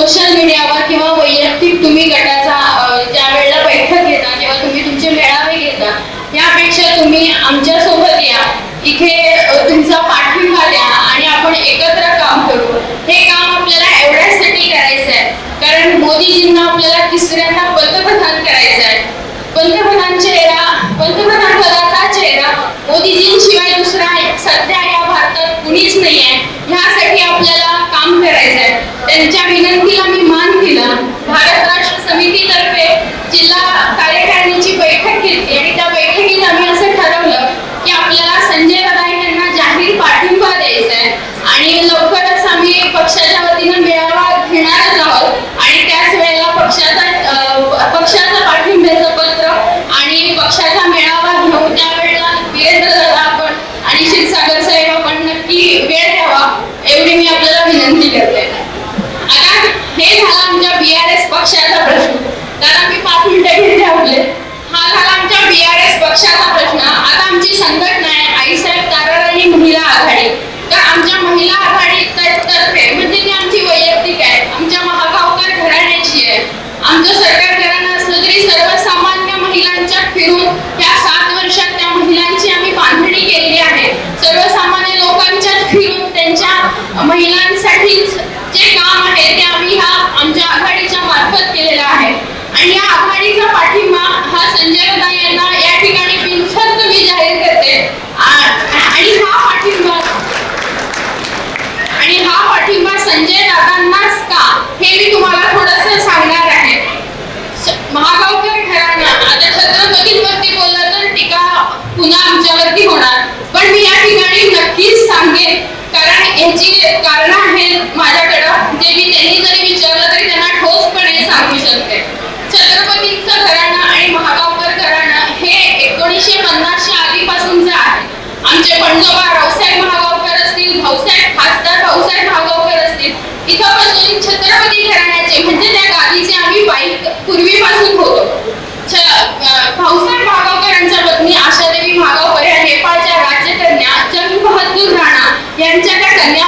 Social मीडियावर किंवा वैयक्तिक तुम्ही गटाचा ज्या वेळेला बैठक घेता किंवा तुम्ही तुमचे मेळावे घेता यापेक्षा तुम्ही आमच्यासोबत या. इथे तुमचा पाठिंबा द्या आणि आपण एकत्र काम करू. हे काम आपल्याला एवढ्यासाठी करायचं आहे कारण मोदीजींना आपल्याला तिसऱ्यांदा पंतप्रधान करायचं आहे पंतप्रधान चेहरा पंतप्रधान पदाचा चेहरा मोदीजींशिवाय दुसरा सध्या या भारतात कुणीच नाही आहे ह्या आपल्याला काम करायचं आहे त्यांच्या विनंतीला मी मान दिला. भारत राष्ट्र समितीतर्फे जिल्हा कार्यकारिणीची बैठक घेतली आणि त्या बैठकीत आम्ही असं ठरवलं की आपल्याला संजय दादा यांना जाहीर पाठिंबा द्यायचा आहे. आणि लवकरच आम्ही पक्षाच्या वतीनं मेळावा घेणारच आहोत. आणि त्याच वेळेला पक्षाचा पक्षाचा पाठिंब्याचं पत्र आणि पक्षाचा मेळावा घेऊ त्यावेळेला वेळ दादा आपण. आणि क्षीरसागर साहेब आपण नक्की वेळ द्यावा एवढी मी आपल्याला विनंती करते आता हे झाला आमच्या बी आर एस पक्षाचा प्रश्न दादा मी पाच मिनिटं घेते आपले हा झाला आमच्या बी आर एस पक्षाचा प्रश्न आता आमची संघटना आहे आईसाहेब ताराराणी महिला आघाडी तर आमच्या महिला आघाडी तर्फे म्हणजे ती आमची वैयक्तिक आहे. आमच्या महागावकर घराण्याची आहे. आमचं सरकार घराणं असलं तरी सर्वसामान्य महिलांच्या फिरून या सात वर्षात त्या महिला आम्ही बांधणी केलेली आहे सर्वसामान्य लोकांच्यात फिरून त्यांच्या महिलांसाठीच जे काम आहे ते आम्ही ह्या आमच्या आघाडीच्या मार्फत केलेलं आहे आणि या आघाडीचा पाठिंबा हा संजय दादा यांना या ठिकाणी बिनशर्त मी जाहीर करते आ- आणि हा पाठिंबा आणि हा पाठिंबा संजय दादांनाच का हे मी तुम्हाला थोडस सांगणार आहे स- महागावकर घराणं आता छत्रपतींवरती बोललं तर टीका पुन्हा आमच्यावरती होणार पण मी या ठिकाणी नक्कीच सांगेन म्हणजे कारण कारण आहेत माझ्याकडं जे मी त्यांनी जरी विचारलं तरी त्यांना ठोसपणे सांगू शकते. छत्रपतींचं घराणं आणि महागावकर घराणं हे एकोणीसशे पन्नासच्या आधीपासूनचं आहे. आमचे पंजोबा रावसाहेब महागावकर असतील भाऊसाहेब खासदार भाऊसाहेब महागावकर असतील इथंपासून छत्रपती घराण्याचे म्हणजे त्या गादीचे आम्ही बाईक पूर्वीपासून होतो. भाऊसाहेब महागावकर यांच्या पत्नी आशादेवी महागावकर या नेपाळच्या राज्यकन्या जंग बहादूर राणा यांच्या त्या कन्या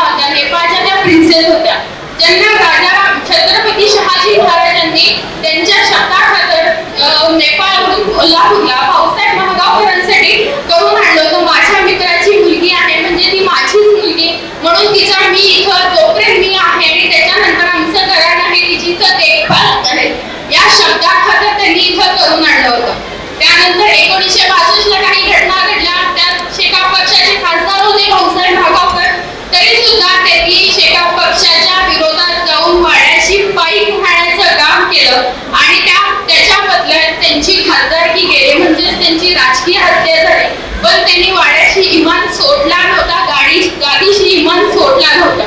प्रिन्सेस होत्या. ज्यांना राजा छत्रपती शहाजी महाराजांनी त्यांच्या शब्दाखातर अं, नेपाळवरून कोल्हापूरला पावसाळ्यात महागावकरांसाठी करून आणलं. तर माझ्या मित्राची मुलगी आहे म्हणजे ती माझीच मुलगी. म्हणून तिचा मी इथं जोपर्यंत मी आहे आणि त्याच्यानंतर आमचं घराणं आहे तिची तर देखभाल करेल या शब्दाखातर त्यांनी इथं करून आणलं होतं. त्यानंतर एकोणीसशे बासष्टला काही घटना आणि त्या त्याच्या बदल्यात त्यांची खासदारकी गेली म्हणजेच त्यांची राजकीय हत्या झाली. पण त्यांनी वाड्याशी इमान सोडला नव्हता गाडी गादीशी इमान सोडला नव्हता.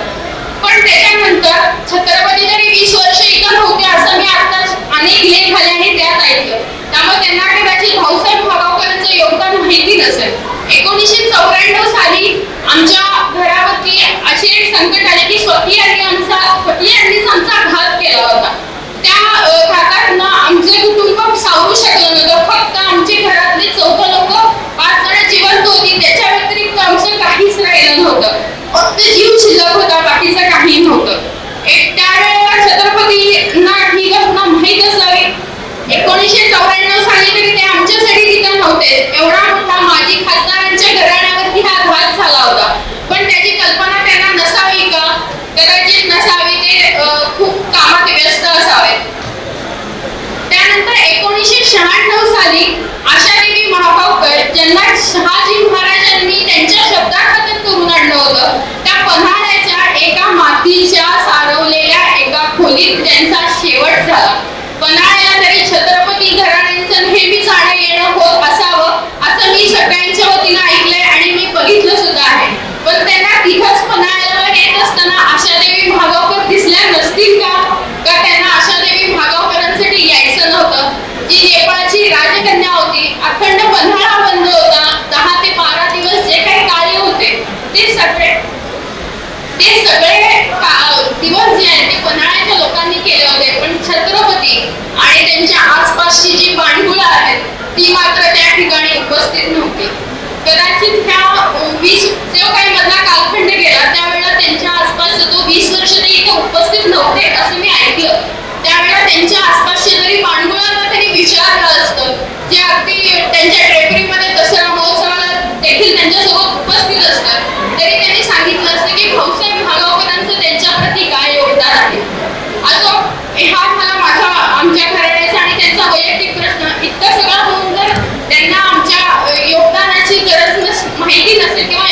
पण त्याच्यानंतर छत्रपती तरी वीस वर्ष इथं नव्हते असं मी आता अनेक लेख आल्याने त्यात ऐकलं. त्यामुळे त्यांना कदाचित भाऊसाहेब भागावकरांचं योगदान माहिती नसेल. एकोणीसशे चौऱ्याण्णव साली आमच्या घरावरती असे एक संकट आले की स्वती आणि आमचा स्वती यांनीच आमचा घात केला होता त्या अ, घातातनं आमचे कुटुंब सावरू शकलं नव्हतं फक्त आमचे घरातले चौघ लोक पाच जण जिवंत होती त्याच्या व्यतिरिक्त आमचं काहीच राहिलं नव्हतं फक्त जीव शिल्लक होता बाकीचं काही नव्हतं. एक त्यावेळेला छत्रपतींना ही घटना माहीत असावी एकोणीसशे चौऱ्याण्णव साली तरी ते आमच्यासाठी तिथं नव्हते. एवढा मोठा माजी खासदारांच्या घराण्यावरती हा घात झाला होता. पण त्याची कल्पना त्यांना नसावी का? कदाचित नसावी ते अं, खूप कामात व्यस्त असावेत त्यानंतर एकोणीसशे शहाण्णव साली आशादेवी महागावकर ज्यांना शहाजी महाराजांनी त्यांच्या शब्दाखातर करून आणलं होतं त्या पन्हाळ्याच्या एका मातीच्या सारवलेल्या एका खोलीत त्यांचा शेवट झाला. पन्हाळ्याला तरी छत्रपती घराण्यांचं नेहमी जाणं येणं होत असावं असं मी सगळ्यांच्या वतीनं ऐकलंय आणि मी बघितलं सुद्धा आहे. पण त्यांना तिथंच पन्हाळ्याला ती मात्र त्या ठिकाणी उपस्थित नव्हती. कदाचित त्या वीस जो काही मधला कालखंड गेला त्यावेळेला त्यांच्या आसपासचा तो वीस वर्ष ते इथे उपस्थित नव्हते असं मी ऐकलं. त्यावेळेला त्यांच्या आसपासचे जरी पांडुळांना तरी विचारलं असतं. जे अगदी त्यांच्या Gracias.